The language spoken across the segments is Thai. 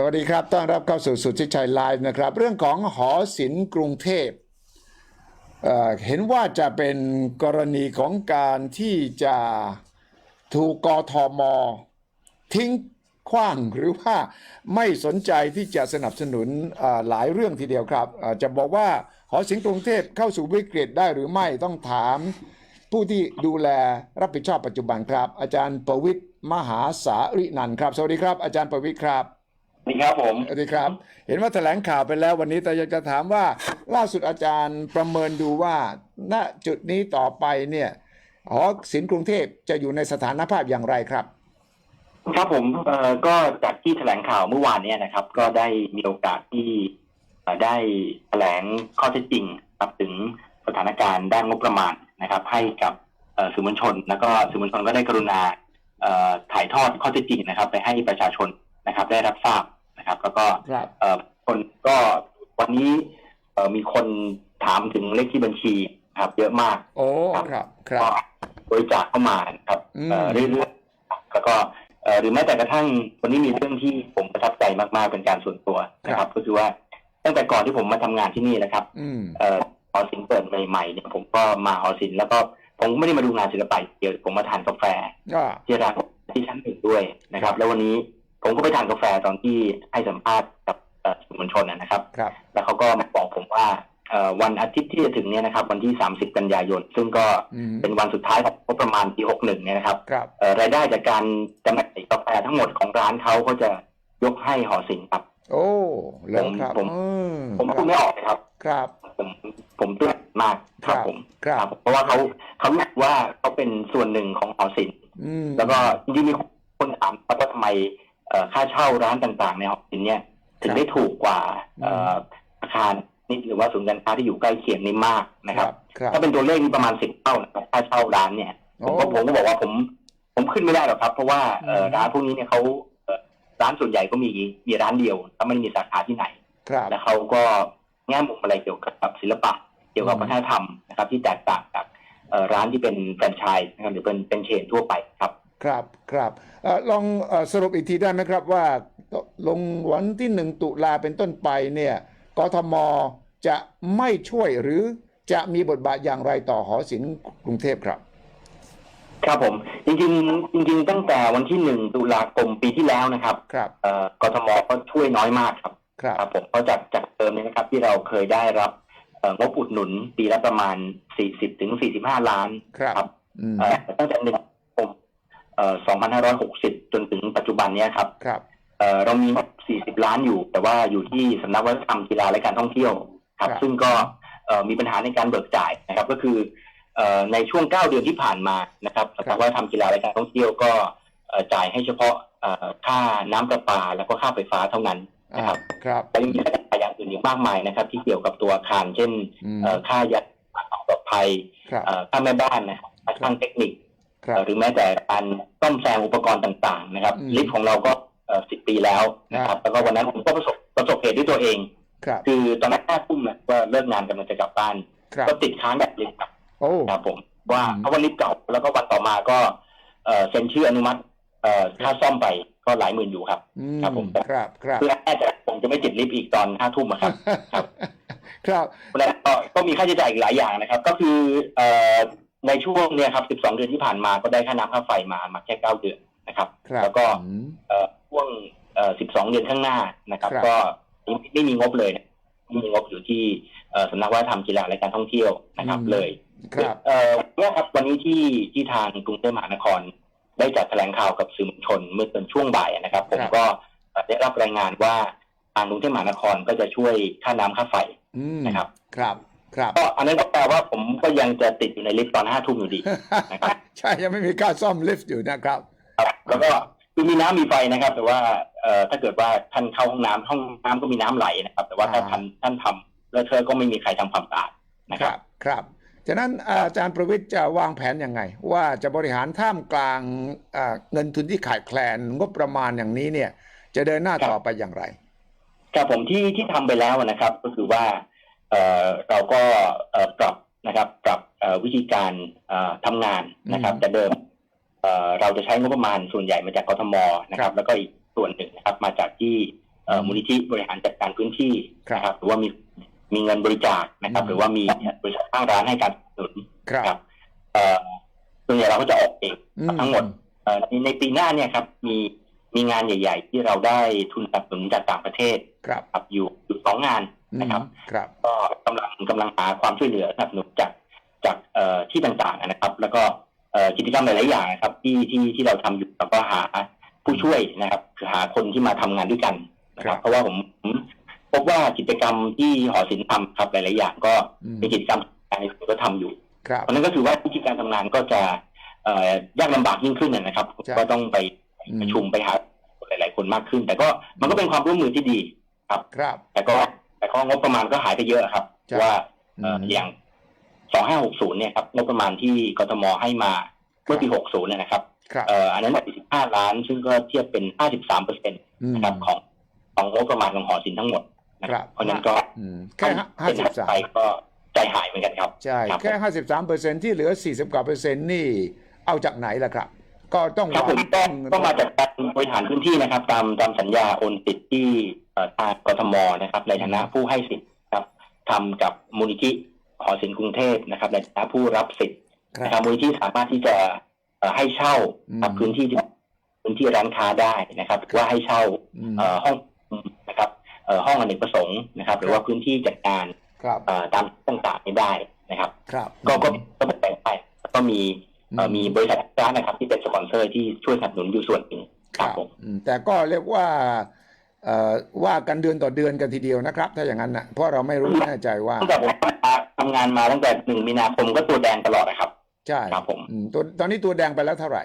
สวัสดีครับ ต้อนรับเข้าสู่สุทธิชัยไลฟ์นะครับ เรื่องของหอศิลป์กรุงเทพเเห็นว่าจะเป็นกรณีของการที่จะถูกกทม ทิ้งขว้างหรือว่าไม่สนใจที่จะสนับสนุนหลายเรื่องทีเดียวครับ จะบอกว่าหอศิลป์กรุงเทพเข้าสู่วิกฤตได้หรือไม่ต้องถามผู้ที่ดูแลรับผิดชอบปัจจุบันครับ อาจารย์ประวิทย์มหาสารินันท์ครับ สวัสดีครับ อาจารย์ประวิทย์ครับ ดีครับผมสวัสดีครับ เห็นว่าแถลงข่าวไปแล้ววันนี้แต่อยากจะถามว่าล่าสุดอาจารย์ประเมินดูว่า ณจุดนี้ต่อไปเนี่ยหอศิลป์กรุงเทพจะอยู่ในสถานภาพอย่างไรครับ ครับผมเอ่อก็จากที่แถลงข่าวเมื่อวานเนี่ยนะครับ ก็ได้มีโอกาสที่เอ่อได้แถลงข้อเท็จจริงครับถึงสถานการณ์ด้านงบประมาณนะครับ ให้กับเอ่อสื่อมวลชน แล้วก็สื่อมวลชนก็ได้กรุณาเอ่อถ่ายทอดข้อเท็จจริงนะครับ ไปให้ประชาชนนะครับ ได้รับทราบ นะครับ แล้วก็ครับเอ่อคนก็วันนี้เอ่อมีคนถามถึงเลขที่บัญชีนะครับ เยอะมาก โอ้ครับ ครัก็บบริจาคเข้ามานะครับอืมเอ่อเรื่อยๆแล้วก็เอ่อหรือแม้แต่กระทั่งวันนี้มีเรื่องที่ผมประทับใจมากๆเป็นการส่วนตัวนะครับ ก็คือว่าตั้งแต่ก่อนที่ผมมาทำงานที่นี่นะครับอืมเอ่อหอศิลป์เปิดใหม่ๆเนี่ยผมก็มาหอศิลป์แล้วก็ผมไม่ได้มาดูงานศิลปะเดียวผมมาทานกาแฟก็ที่ร้านที่ชั้นหนึ่งด้วยนะครับ แล้ววันนี้ ผมก็ไปทานกาแฟตอนที่ให้สัมภาษณ์กับเอ่อสื่อมวลชนนะครับ ครับ แล้วเขาก็มาบอกผมว่าเอ่อวันอาทิตย์ที่จะถึงเนี่ยนะครับ วันที่ 30 กันยายน ซึ่งก็อืมเป็นวันสุดท้ายของงบประมาณปี 61 เนี่ยนะครับครับเอ่อรายได้จากการจำหน่ายกาแฟทั้งหมดของร้านเขาก็จะยกให้หอศิลป์ครับ โอ้แล้วครับผมอืมผมพูดไม่ออกเลยครับ ครับ ผมผมตื้นมากครับผมครับ เพราะว่าเขาเขารู้สึกว่าเขาเป็นส่วนหนึ่งของหอศิลป์อืมแล้วก็จริงๆมีคนถามครับว่าทำไมเอ่อ ค่าเช่าร้านต่างๆ ในหอศิลป์เนี่ยถึงได้ถูกกว่าเอ่ออาคารนี่หรือว่าศูนย์การค้าที่อยู่ใกล้เคียงนี่มากนะครับครับ ถ้าเป็นตัวเลขนี่ประมาณสิบเท่านะครับค่าเช่าร้านเนี่ยผมก็ผมก็บอกว่าผม ผมขึ้นไม่ได้หรอกครับ เพราะว่าเอ่ออืมร้านพวกนี้เนี่ยเขาเอ่อร้านส่วนใหญ่ก็มีมีร้านเดียวแล้วไม่มีสาขาที่ไหนครับแล้วเขาก็แง่มุมอะไรเกี่ยวกับศิลปะเกี่ยวกับอืมวัฒนธรรมนะครับ ที่แตกต่างจากเอ่อร้านที่เป็นแฟรนไชส์นะครับหรือเป็นเป็นเชนทั่วไปครับ ครับครับเอ่อลองเอ่อสรุปอีกทีได้ไหมครับว่าลงวันที่หนึ่งตุลาเป็นต้นไปเนี่ยกทมจะไม่ช่วยหรือจะมีบทบาทอย่างไรต่อหอศิลป์กรุงเทพครับ ครับผมจริงๆจริง ๆ ตั้งแต่วันที่หนึ่งตุลาคมปีที่แล้วนะครับครับเอ่อกทมก็ช่วยน้อยมากครับครับครับผมเพราะจากจากเดิมเนี่ยนะครับที่เราเคยได้รับเอ่องบอุดหนุนปีละประมาณ 40ถึง45 ล้านครับครับอืมเอ่อตั้งแต่หนึ่งคมเอ่อ 2560 จนถึงปัจจุบันเนี้ยครับครับ เอ่อเรามีงบ40 ล้านอยู่ แต่ว่าอยู่ที่สำนักวัฒนธรรมกีฬาและการท่องเที่ยวครับ ซึ่งก็เอ่อมีปัญหาในการเบิกจ่ายนะครับ ก็คือเอ่อในช่วง 9 เดือนที่ผ่านมานะครับสำนักวัฒนธรรมกีฬาและการท่องเที่ยวก็เอ่อจ่ายให้เฉพาะเอ่อค่าน้ำประปาแล้วก็ค่าไฟฟ้าเท่านั้นอ่านะครับครับ แต่ยังมีค่าใช้จ่ายอย่างอื่นอีกมากมายนะครับ ที่เกี่ยวกับตัวอาคาร เช่นอืมเอ่อค่ายาความปลอดภัย ครับ เอ่อค่าแม่บ้านนะครับค่าช่างเทคนิคครับเอ่อ หรือแม้แต่การซ่อมแซมอุปกรณ์ต่างๆ นะครับอืมลิฟต์ของเราก็สิบปีแล้วนะครับแล้วก็วันนั้นผมก็ประสบประสบเหตุด้วยตัวเองครับคือตอนนั้นห้าทุ่มเนี่ยว่าเลิกงานกำลังจะกลับบ้านครับก็ติดค้างแบบลิฟต์ครับโอ้ครับผมว่าอืมเพราะว่าลิฟต์เก่าแล้วก็วันต่อมาก็เอ่อเซ็นชื่ออนุมัติเอ่อค่าซ่อมไปก็หลายหมื่นอยู่ครับอืมครับผมครับครับเพื่อแน่ใจผมจะไม่ติดลิฟต์อีกตอนห้าทุ่มอะครับ ครับ ครับแล้วก็ก็มีค่าใช้จ่ายอีกหลายอย่างนะครับ ก็คือเอ่อ ในช่วงเนี่ยครับ 12 เดือนที่ผ่านมาก็ได้ค่าน้ำค่าไฟมามาแค่ 9 เดือนนะครับ ครับแล้วก็อืม เอ่อช่วงเอ่อ12 เดือนข้างหน้านะครับ ครับ ก็ไม่ไม่มีงบเลยนะไม่มีงบอยู่ที่เอ่อสำนักวัฒนธรรมกีฬาและการท่องเที่ยวนะครับเลย ครับ เอ่อเนี่ยครับวันนี้ที่ที่ทางกรุงเทพมหานคร ได้จัดแถลงข่าวกับสื่อมวลชนเมื่อตอนช่วงบ่ายนะครับ ผมก็เอ่อได้รับรายงานว่าทางกรุงเทพมหานครก็จะช่วยค่าน้ำค่าไฟอืมนะครับ ครับ ครับก็อันนั้นก็แปลว่าผมก็ยังจะติดอยู่ในลิฟต์ตอนห้าทุ่มอยู่ดีนะครับใช่ยังไม่มีการซ่อมลิฟต์อยู่นะครับครับแล้วก็คือมีน้ำมีไฟนะครับ แต่ว่าเอ่อถ้าเกิดว่าท่านเข้าห้องน้ำห้องน้ำก็มีน้ำไหลนะครับ แต่ว่าถ้าอ่าท่านท่านทำแล้วเธอก็ไม่มีใครทำความสะอาดนะคครัรับบครับฉะนั้นอาจารย์ประวิทย์จะวางแผนยังไง ว่าจะบริหารท่ามกลางอ่าเงินทุนที่ขาดแคลนงบประมาณอย่างนี้เนี่ย จะเดินหน้าต่อไปอย่างไรครับผมที่ที่ทำไปแล้วนะครับ ก็คือว่า เอ่อเราก็เอ่อปรับนะครับปรับเอ่อวิธีการเอ่อทำงานนะครับอืมแต่เดิมเอ่อเราจะใช้งบประมาณส่วนใหญ่มาจากกทมนะครับ แล้วก็อีกส่วนหนึ่งนะครับ มาจากที่เอ่อมูลนิธิบริหารจัดการพื้นที่ครับนะครับ หรือว่ามีมีเงินบริจาคนะครับอืมหรือว่ามีบริษัทข้างร้านให้การสนับสนุนครับครับเอ่อส่วนใหญ่เราก็จะออกเองอืมทั้งหมดเอ่อในในปีหน้าเนี่ยครับ มี มีงานใหญ่ ๆ ที่เราได้ทุนสนับสนุนจากต่างประเทศครับครับอยู่อยู่สองงานนะครับ ครับก็กำลังกำลังหาความช่วยเหลือสนับสนุนจากจากเอ่อที่ต่างๆนะครับ แล้วก็เอ่อกิจกรรมหลายๆอย่างนะครับ ที่ที่ที่เราทำอยู่แล้วก็หาผู้ช่วยนะครับคือหาคนที่มาทำงานด้วยกันนะคครัรับบเพราะว่าผมผมพบว่ากิจกรรมที่หอศิลป์ทำครับหลายๆอย่างก็อืมเป็นกิจกรรมการในผมก็ทำอยู่ครับเพราะฉะนั้นก็คือว่าวิธีการทำงานก็จะเอ่อยากลำบากยิ่งขึ้นนะครับใช่ก็ต้องไปอืม ประชุมไปหาหลาย ๆ คนมากขึ้น แต่ก็มันก็เป็นความร่วมมือที่ดีครับแต่ก็แต่ก็งบประมาณก็หายไปเยอะครับใช่ว่าอืเอ่อมอย่าง2560เนี่ยครับงบประมาณที่กทมให้มาเมื่อปี60เนี่ยนะครับครับเอ่ออันนั้น45ล้าน ซึ่งก็เทียบเป็น53เปอร์เซ็นต์อืมนะครับของของงบประมาณของหอศิลป์ทั้งหมดนะคครัรับบเพราะฉะนั้นก็อืมแค่ห้าสิบสามไปก็ใจหายเหมือนกันครับ ใช่ครับแค่ห้าสิบสามเปอร์เซ็นที่เหลือสี่สิบกว่าเปอร์เซ็นต์นี่เอาจากไหนล่ะครับ ก็ต้องครับผมต้ต้อองงต้องมาจากการบริหารพื้นที่นะครับ ตามตามสัญญาโอนสิทธิ์ที่เอ่อทางกทมนะครับ ในฐานะผู้ให้สิทธิ์ครับทำกับมูลนิธิหอศิลป์กรุงเทพนะครับ ในฐานะผู้รับสิทธิ์ครันะครับบมูลนิธิสามารถที่จะเอ่อให้เช่าครับอืมพื้นที่ที่พื้นที่ร้านค้าได้นะครับหรือว่าให้เช่าอืมเอ่อห้องนะครับเอ่อห้องอเนกประสงค์นะครับ หรือว่าพื้นที่จัดการครับเอ่อตามต่างๆนี้ได้นะครับครับก็ก็ก็แบ่งไปแล้วก็มีเอ่ออื มมีบริษัทร้านนะครับ ที่เป็นสปอนเซอร์ที่ช่วยสนับสนุนอยู่ส่วนหนึ่งครับผมอืมแต่ก็เรียกว่าเอ่อว่ากันเดือนต่อเดือนกันทีเดียวนะครับ ถ้าอย่างนั้นนะเพราะเราไม่รู้แน่ใจว่าตั้งแต่ผมทำงานมาตั้งแต่หนึ่งมีนาคมก็ตัวแดงตลอดนะครับ ใช่ครับผมอืมตัวตอนนี้ตัวแดงไปแล้วเท่าไหร่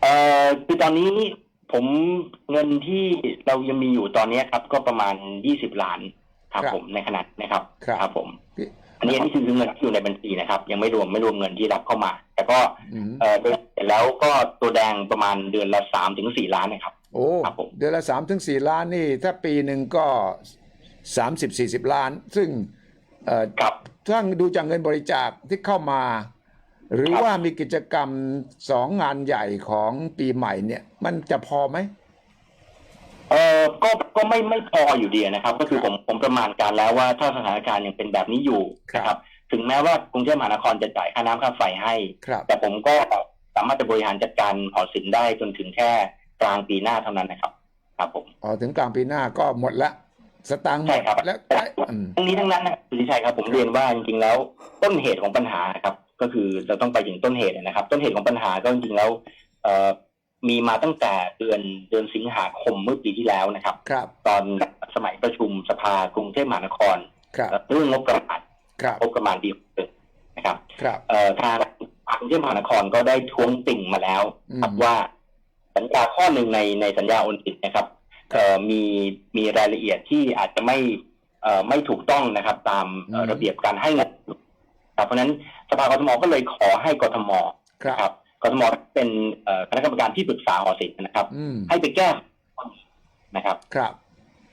เอ่อคือตอนนี้ผมเงินที่เรายังมีอยู่ตอนนี้ครับ ก็ประมาณยี่สิบล้านครับครับผมในขนาดนะครับ ครับผมพี่ อันนี้อันนี้คือเงินที่อยู่ในบัญชีนะครับ ยังไม่รวมไม่รวมเงินที่รับเข้ามา แต่ก็อืมเอ่อโดยเสร็จแล้วก็ตัวแดงประมาณเดือนละสามถึงสี่ล้านนะครับ โอ้ครับผมเดือนละสามถึงสี่ล้านนี่ ถ้าปีหนึ่งก็สามสิบสี่สิบล้าน ซึ่งเอ่อครับถ้าดูจากเงินบริจาคที่เข้ามา หรือครับว่ามีกิจกรรมสองงานใหญ่ของปีใหม่เนี่ย มันจะพอไหม เอ่อก็ก็ไม่ไม่พออยู่ดีนะครับ ก็คือผมผมประมาณการแล้วว่าถ้าสถานการณ์ยังเป็นแบบนี้อยู่ครับนะครับ ถึงแม้ว่ากรุงเทพมหานครจะจ่ายค่าน้ำค่าไฟให้ครับแต่ผมก็สามารถจะบริหารจัดการหอศิลป์ได้จนถึงแค่กลางปีหน้าเท่านั้นนะครับ ครับผมอ๋อถึงกลางปีหน้าก็หมดละสตางค์หมใช่ดครับแล้วอืมทั้งนี้ทั้งนั้นนะคุณชัยครับผมเรียนว่าจริงๆแล้ว ต้นเหตุของปัญหาครับ ก็คือเราต้องไปถึงต้นเหตุนะครับ ต้นเหตุของปัญหาก็จริงๆแล้วเอ่อ มีมาตั้งแต่เดือนเดือนสิงหาคมเมื่อปีที่แล้วนะครับ ครับ ตอนสมัยประชุมสภากรุงเทพมหานครครับเรื่องงบประมาณครับงบประมาณปีหกนะครับ ครับเอ่อทางกรุงเทพมหานครก็ได้ท้วงติ่งมาแล้ว ครับอืมว่าสัญญาข้อหนึ่งในในสัญญาโอนสิทธิ์นะครับเอ่อมีมีรายละเอียดที่อาจจะไม่เอ่อไม่ถูกต้องนะครับ ตามเอ่ออืมระเบียบการให้เงินครับเพราะฉะนั้นสภากทมก็เลยขอให้กทมครับนะครับ กทมเป็นเอ่อคณะกรรมการที่ปรึกษาหอศิลป์นะครับอืมให้ไปแก้นะครับ ครับ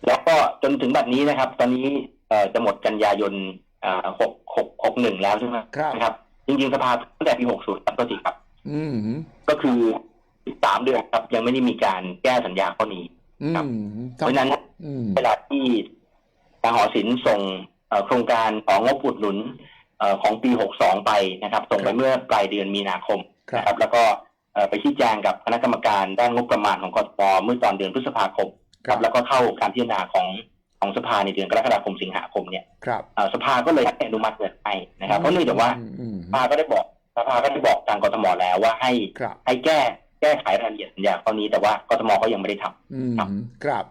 แล้วก็จนถึงบัดนี้นะครับ ตอนนี้เอ่อจะหมดกันยายนหกหกหกหนึ่งแล้วใช่ไหมครับนะครับ จริงๆสภาตั้งแต่ปีหกศูนย์ครับก็จริงครับอืมก็คือสามเดือนครับ ยังไม่ได้มีการแก้สัญญาข้อนี้อืครับมเพราะฉะนั้นอืมเวลาที่ทางหอศิลป์ส่งเอ่อโครงการของงบอุดหนุนเอ่อของปี 62 ไปนะครับ ส่งไปเมื่อปลายเดือนมีนาคมครับ นะครับ แล้วก็เอ่อไปชี้แจงกับคณะกรรมการด้านงบประมาณของกทมเมื่อตอนเดือนพฤษภาคมครับแล้วก็เข้าการพิจารณาของของสภาในเดือนกรกฎาคมสิงหาคมเนี่ยครับเอ่อสภาก็เลยให้อนุมัติเงินให้นะครับเพราะเนื่องจากว่าอืมอืมสภาก็ได้บอกสภาก็ได้บอกทางกทมแล้วว่าให้ครับให้แก้แก้ไขรายละเอียดสัญญาข้อนี้แต่ว่ากทมก็ยังไม่ได้ทำอืมครับครับ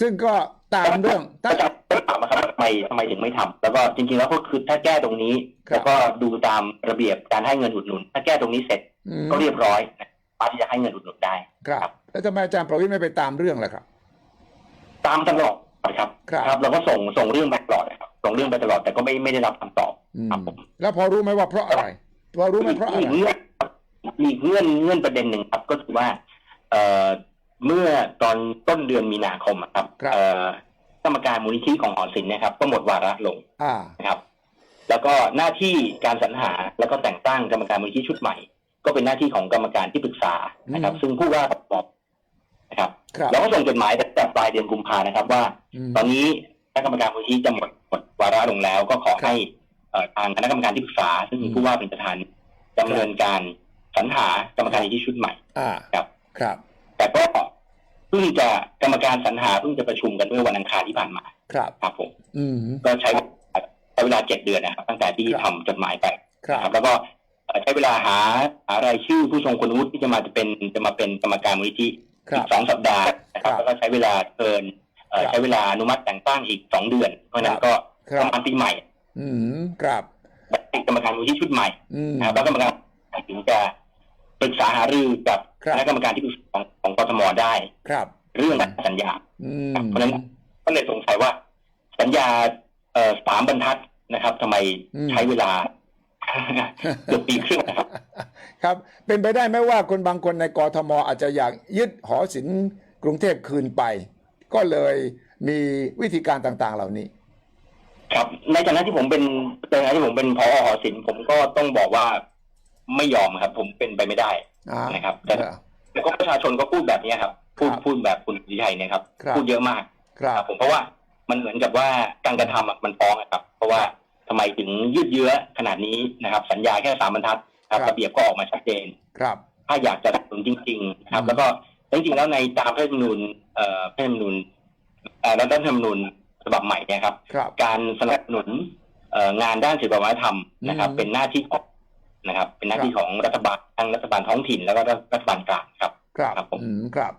ซึ่งก็ตามเรื่องก็ตั้งจะต้องถาม นะครับว่าทำไมทำไมถึงไม่ทำแล้วก็จริงๆแล้วก็คือถ้าแก้ตรงนี้ครับแล้วก็ดูตามระเบียบการให้เงินอุดหนุน ถ้าแก้ตรงนี้เสร็จอืมก็เรียบร้อยนะสามารถที่จะให้เงินอุดหนุนได้ครับ แล้วทำไมอาจารย์ประวิตรไม่ไปตามเรื่องล่ะครับ ตามตลอดนะครับครับเราก็ส่งส่งเรื่องไปตลอดนะครับส่งเรื่องไปตลอดแต่ก็ไม่ไม่ได้รับคำตอบอืมครับผมแล้วพอรู้ไหมว่าเพราะอะไรพอรู้ไหมเพราะอะไรมีเงื่อนครับมีเงื่อนเงื่อนประเด็นหนึ่งครับ ก็คือว่า เอ่อเมื่อตอนต้นเดือนมีนาคมอะครับครับ เอ่อก รรมการมูลนิธิของหอศิลป์เนะครับ ก็หมดวาระลงอ่านะครับ แล้วก็หน้าที่การสรรหาแล้วก็แต่งตั้งกรรมการมูลนิธิชุดใหม่ ก็เป็นหน้าที่ของกรรมการที่ปรึกษานะครับอืมซึ่งผู้ว่าบอกนะนะครับครับแล้วก็ส่งจดหมายตั้งแต่ปลายเดือนกุมภานะครับ ว่ามตอนนี้คณะกรรมการมูลที่จะหมดหมดวาระลงแล้ว ก็ขอให้เอ่อทางคณะกรรมการที่ปรึกษา ซึ่งมีอืมผู้ว่าเป็นประธานดำเนินการสรรหากรรมการที่ชุดใหม่อ่าครับ ครับ แต่ก็ เพิ่งจะกรรมการสรรหาเพิ่งจะประชุมกันเมื่อวันอังคารที่ผ่านมาครับ ครับผมอืม ก็ใช้ใช้เวลาเจ็ดเดือนนะครับตั้งแต่ที่ครับทำจดหมายไปครับนะครับ แล้วก็เอ่อใช้เวลาหาหารายชื่อผู้ทรงคุณวุฒิที่จะมาจะเป็นจะมาเป็นกรรมการมูลนิธิครัอีบกสองสัปดาห์นะครับครับแล้วก็ใช้เวลาเกินเอ่อครับใช้เวลาอนุมัติแต่งตั้งอีกสองเดือน เพราะฉะนั้ครันบ ก็คปรับระมาณปีใหม่อืมครับ เป็นกรรมการมูลที่ชุดใหม่อืม นะครับแล้วกรรมการถึงจะปรึกษาหารือกับครับ คณะกรรมการที่ปรึกษา ของของกทมได้ ครับ เรื่องสัญญาอืมเพราะฉะนั้นก็เลยสงสัยว่า สัญญาเอ่อสามบรรทัดนะครับทำไมอืมใช้เวลาเกือบปีครึ่งนะครับ ครับ เป็นไปได้ไหมว่าคนบางคนในกรทมอาจจะอยากยึดหอศิลป์กรุงเทพคืนไป ก็เลยมีวิธีการต่างๆ เหล่านี้ ครับ ในฐานะที่ผมเป็นในฐานะที่ผมเป็นพอหอศิลป์ผมก็ต้องบอกว่าไม่ยอมครับ ผมเป็นไปไม่ได้อ่านะครับแต่ครับ แล้วก็ประชาชนก็พูดแบบนี้ครับ พูดครับพูดแบบคุณสุทธิชัยเนี่ยครับครับ พูดเยอะมากครับผมเพราะว่ามันเหมือนกับว่าการกระทำอะมันฟ้องอะครับ เพราะว่าทำไมถึงยืดเยื้อขนาดนี้นะครับ สัญญาแค่สามบรรทัดครับระเบียบก็ออกมาชัดเจนครับ ถ้าอยากจะสนับสนุนจริงๆนะครับอืมแล้วก็จริงๆแล้วในตามรัฐธรรมนูญเอ่อรัฐธรรมนูญเอ่อรัฐธรรมนูญฉบับใหม่เนี่ยครับครับการสนับสนุนเอ่องานด้านศิลปวัฒนธรรมนะครับอืมเป็นหน้าที่ของ นะครับ เป็นหน้าที่ครับของรัฐบาลทั้งรัฐบาลท้องถิ่นแล้วก็รัฐบาลกลางครับ ครับครับผมอืมครับ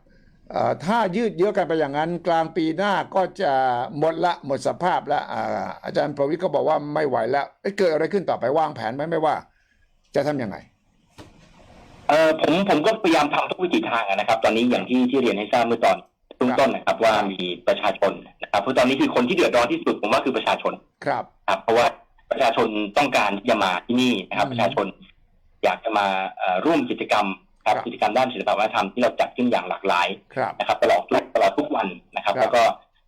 เอ่อถ้ายืดเยื้อกันไปอย่างนั้นกลางปีหน้าก็จะหมดละหมดสภาพแล้วอ่าอาจารย์ประวิทย์ก็บอกว่าไม่ไหวแล้วเอ้ยเกิดอะไรขึ้นต่อไปวางแผนไหมไม่ว่า จะทำยังไงเออผมผมก็พยายามทำทุกวิถีทางอะนะครับ ตอนนี้อย่างที่ที่เรียนให้ทราบเมื่อตอนต้นต้นนะครับ ว่ามีประชาชนนะครับเพราะตอนนี้คือคนที่เดือดร้อนที่สุดผมว่าคือประชาชนครับครับเพราะว่า ประชาชนต้องการที่จะมาที่นี่นะครับอืมประชาชนอยากจะมาเอ่อร่วมกิจกรรมครับครับกิจกรรมด้านศิลปวัฒนธรรมที่เราจัดขึ้นอย่างหลากหลายครับนะครับตลอดทุกตลอดทุกวันนะครับครับแล้วก็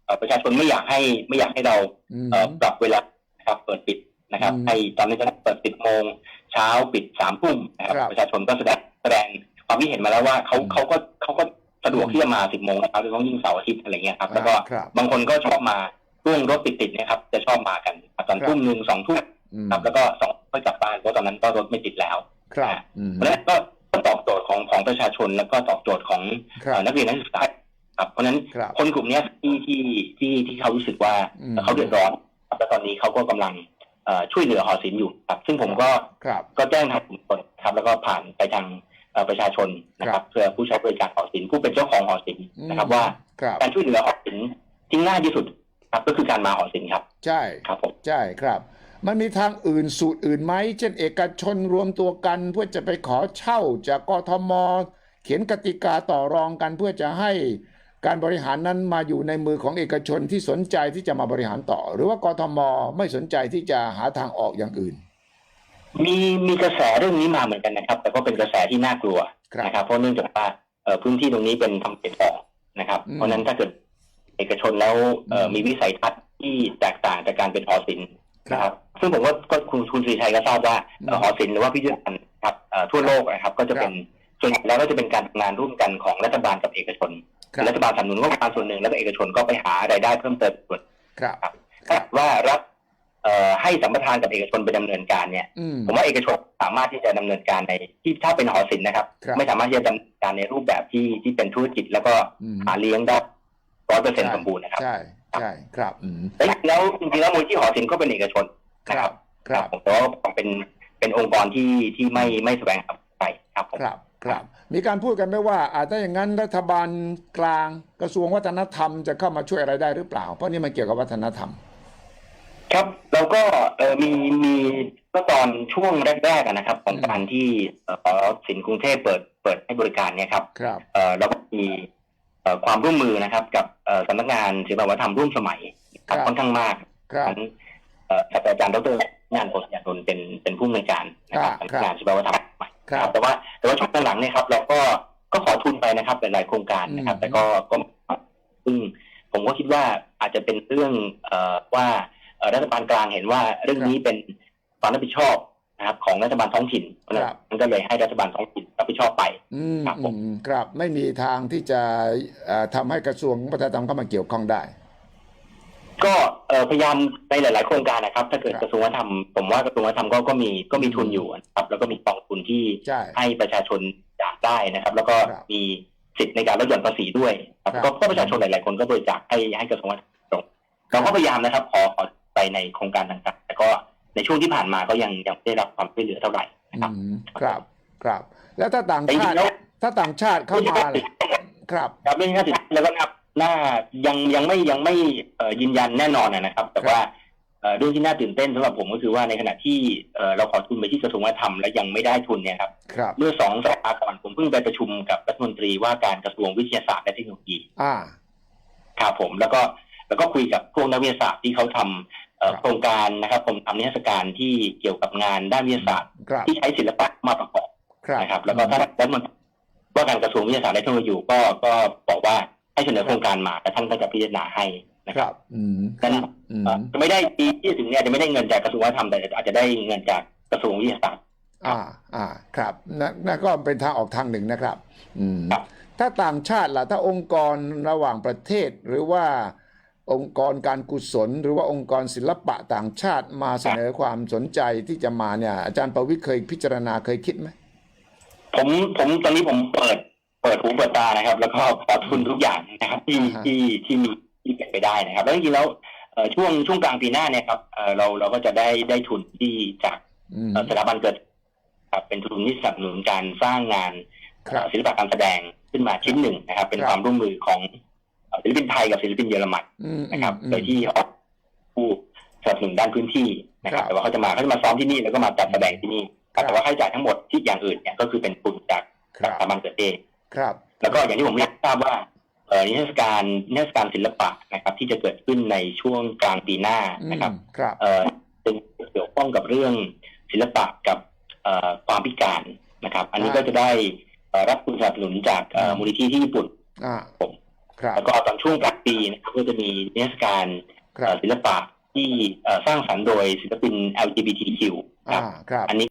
เอ่อประชาชนไม่อยากให้ไม่อยากให้เราอืมเอ่อปรับเวลานะครับเปิดปิดนะครับอืมให้ตอนนี้จะเปิดสิบโมงเช้าปิดสามทุ่มนะครับครับ ประชาชนก็แสดงแสดงความคิดเห็นมาแล้วว่าเขาอืมเขาก็เขาก็สะดวกอืมที่จะมาสิบโมงนะครับโดยเฉพาะยิ่งเสาร์อาทิตย์อะไรเงี้ยครับแล้วก็ครับบางคนก็ชอบมา ช่วงรถติดๆเนะครับ จะชอบมากันตอนครับทุ่มหนึ่งสองทุ่มอืมครับแล้วก็สองก็กลับบ้านเพราะตอนนั้นก็รถไม่ติดแล้วครับอืมเพราะฉะนั้นก็ก็ตอบโจทย์ของของประชาชนแล้วก็ตอบโจทย์ของครัเอ่บอนักเรียนนักศึกษาครับเพราะฉะนั้นครับคนกลุ่มเนี้ยที่ที่ที่ที่เขารู้สึกว่าอืมเขาเดือดร้อนครับแล้วตอนนี้เขาก็กำลังเอ่อช่วยเหลือหอศิลป์อยู่ครับ ซึ่งผมก็ครับก็แจ้งทางกลุ่มคนครับ แล้วก็ผ่านไปทางเอ่อประชาชนนะคครัรับบเพื่อผู้ใช้บริการหอศิลป์ผู้เป็นเจ้าของหอศิลป์นะครับว่าครับการช่วยเหลือหอศิลป์ที่ง่ายที่สุด ครับก็คือการมาหอศิลป์ครับ ใช่ครับผมใช่ครับ มันมีทางอื่นสูตรอื่นไหมเช่นเอกชนรวมตัวกันเพื่อจะไปขอเช่าจากกทม เขียนกติกาต่อรองกันเพื่อจะให้การบริหารนั้นมาอยู่ในมือของเอกชนที่สนใจที่จะมาบริหารต่อ หรือว่ากทมไม่สนใจที่จะหาทางออกอย่างอื่น มีมีกระแสเรื่องนี้มาเหมือนกันนะครับ แต่ก็เป็นกระแสที่น่ากลัวครับนะครับ เพราะเนื่องจากว่าเอ่อพื้นที่ตรงนี้เป็นทำเก็บของนะครับอืมเพราะฉะนั้นถ้าเกิด เอกชนแล้วเอ่ออมมีวิสัยทัศน์ที่แตกต่างจากการเป็นหอศิลป์ครับนะครับซึ่งผมว่าก็คุณคุณศรีชัยก็ทราบว่าเอ่ออืมหอศิลป์หรือว่าพิพิธภัณฑ์ครับเอ่อทั่วโลกนะครับ ก็จะเป็นส่วนใหญ่แล้วก็จะเป็นการทำงานร่วมกันของรัฐบาลกับเอกชนครับรัฐบาลสนับสนุนงบประมาณส่วนหนึ่งแล้วก็เอกชนก็ไปหารายได้เพิ่มเติมส่วนครับครับถ้าว่ารัฐเอ่อให้สัมปทานกับเอกชนไปดำเนินการเนี่ยอืมผมว่าเอกชนสามารถที่จะดำเนินการในที่ถ้าเป็นหอศิลป์นะครับครับ ไม่สามารถที่จะดำเนินการในรูปแบบที่ที่เป็นธุรกิจแล้วก็อืมหาเลี้ยงได้ ร้อยเปอร์เซ็นต์สมบูรณ์นะครับใช่ใช่ครับอืมแต่จริงๆแล้วจริงๆแล้วมูลที่หอศิลป์ก็เป็นเอกชนคนะครัรับบครับผมแต่ว่าเป็นเป็นองค์กรที่ที่ไม่ไม่แสวงหาไปครับผมครับครับมีการพูดกันไหมว่าอาจถ้าอย่างนั้นรัฐบาลกลางกระทรวงวัฒนธรรมจะเข้ามาช่วยอะไรได้หรือเปล่า เพราะนี่มันเกี่ยวกับวัฒนธรรม ครับแล้วก็เอ่อมีมีเมื่อตอนช่วงแรกๆอะนะครับของอืมการที่เอ่อหอศิลป์กรุงเทพเปิดเปิดให้บริการเนี่ยครับครับเอ่อเราก็มีเอ่อ ความร่วมมือนะครับ กับเอ่อสำนักงานศิลปวัฒนธรรมร่วมสมัยครับครับค่อนข้างมากครับทั้งเอ่อศาสตราจารย์ดรงานโพธิยานนท์เป็นเป็นผู้อำนวยการนะครับครับสำนักงานศิลปวัฒนธรรมใหม่ครับนะครับแต่ว่าแต่ว่าช่วงหลังๆเนี่ยครับ เราก็ก็ขอทุนไปนะครับหลายๆโครงการนะครับอืมแต่ก็ก็ซึ่งผมก็คิดว่าอาจจะเป็นเรื่องเอ่อว่าเอ่อรัฐบาลกลางเห็นว่าเรื่องนี้เป็นความรับผิดชอบนะครับ ของรัฐบาลท้องถิ่นเพราะฉะนั้นก็เลยให้รัฐบาลท้องถิ่นไป รับผิดชอบไปอืมครับผมอืมครับไม่มีทางที่จะเอ่อทำให้กระทรวงวัฒนธรรมเข้ามาเกี่ยวข้องได้ ก็เอ่อพยายามในหลาย ๆ โครงการนะครับ ถ้าเกิดครับกระทรวงวัฒนธรรมผมว่ากระทรวงวัฒนธรรมก็ก็มีก็มีทุนอยู่นะครับ แล้วก็มีกองทุนที่ใช่ให้ประชาชนอยากได้นะครับ แล้วก็ครับมีสิทธิ์ในการลดหย่อนภาษีด้วยครับครับก็ก็ประชาชนหลาย ๆ คนก็บริจาคให้ให้กระทรวงวัฒนธรรมตรงเราก็พยายามนะครับ ขอขอไปในโครงการต่าง ๆ แต่ก็ในช่วงที่ผ่านมาก็ยังยังไม่ได้รับความช่วยเหลือเท่าไหร่นะครับอืมครับ ครับ แล้วถ้าต่างแต่จริชางติๆแล้วถ้าต่างชาติเข้ามาล่ะครับ ครับเรื่องน่าติดแล้วก็น่าน่ายังยังไม่ยังไม่เอ่อยืนยันแน่นอนนะครับ แต่ว่าเอ่อเรื่องที่น่าตื่นเต้นสำหรับผมก็คือว่าในขณะที่เอ่อเราขอทุนไปที่กระทรวงวัฒนธรรมและยังไม่ได้ทุนเนี่ยครับครับเมื่อสองสัปดาห์ก่อนผมเพิ่งไปประชุมกับรัฐมนตรีว่าการกระทรวงวิทยาศาสตร์และเทคโนโลยีอ่าครับผมแล้วก็แล้วก็คุยกับพวกนักวิทยาศาสตร์ที่เขาทำเอ่อครับโครงการนะครับผมทำนิทรรศการที่เกี่ยวกับงานด้านวิทยาศาสตร์ครับที่ใช้ศิลปะมาประกอบครับ นะครับแล้วก็ถ้ารัฐมนตรีว่าการกระทรวงวิทยาศาสตร์และเทคโนโลยีก็ก็บอกว่าให้เสนอโครงการมาแต่ท่านก็จะพิจารณาให้นะคครัรับบอืมคนั่นรับ อืมเอ่อจะไม่ได้ปีที่จะถึงเนี่ยอาจจะไม่ได้เงินจากกระทรวงวัฒนธรรมแต่อาจจะได้เงินจากกระทรวงวิทยาศาสตร์ อ่า อ่า ครับนั่นนั่นก็เป็นทางออกทางหนึ่งนะครับ อืมครับถ้าต่างชาติล่ะ ถ้าองค์กรระหว่างประเทศหรือว่าองค์กรการกุศล หรือว่าองค์กรศิลปะต่างชาติมาเสนอความสนใจที่จะมาเนี่ย อาจารย์ประวิทย์เคยพิจารณาเคยคิดไหม ผมผมตอนนี้ผมเปิด เปิดหูเปิดตานะครับ แล้วก็ขอทุนทุกอย่างนะครับที่อ่าฮะที่ที่มีที่เป็นไปได้นะครับ แล้วจริงๆแล้วเอ่อช่วงช่วงกลางปีหน้าเนี่ยครับเอ่อเราเราก็จะได้ได้ทุนที่จากอืมเอ่อสถาบันเกิดครับเป็นทุนที่สนับสนุนการสร้างงานครับเอ่อศิลปะการแสดงขึ้นมาชิ้นหนึ่งนะครับ เป็นครับความร่วมมือของเอ่อศิลปินไทยกับศิลปินเยอรมันอืมนะครับอืมโดยที่ออกผู้สนับสนุนด้านพื้นที่นะครัครับบแต่ว่าเขาจะมาเขาจะมาซ้อมที่นี่แล้วก็มาจัดแสดงที่นี่ครับครับ แต่ว่าค่าใช้จ่ายทั้งหมดที่อย่างอื่นเนี่ยก็คือเป็นทุนจากครับสถาบันเกิดเองครับ แล้วก็อย่างที่ผมเรียนทราบว่าเอ่อนิทรรศการนิทรรศการศิลปะนะครับ ที่จะเกิดขึ้นในช่วงกลางปีหน้าอืมนะครับครับเอ่อเป็นเกี่ยวข้องกับเรื่องศิลปะกับเอ่อความพิการนะครับ อันนี้ก็จะได้เอ่อรับทุนสนับสนุนจากเอ่อมูลนิธิที่ญี่ปุ่นอ่าผมครับแล้วก็ตอนช่วงกลางปีนะครับก็จะมีนิทรรศการครัเอ่บอศิลปะที่เอ่อสร้างสรรค์โดยศิลปิน LGBTQ คอ่ารับครับอันนี้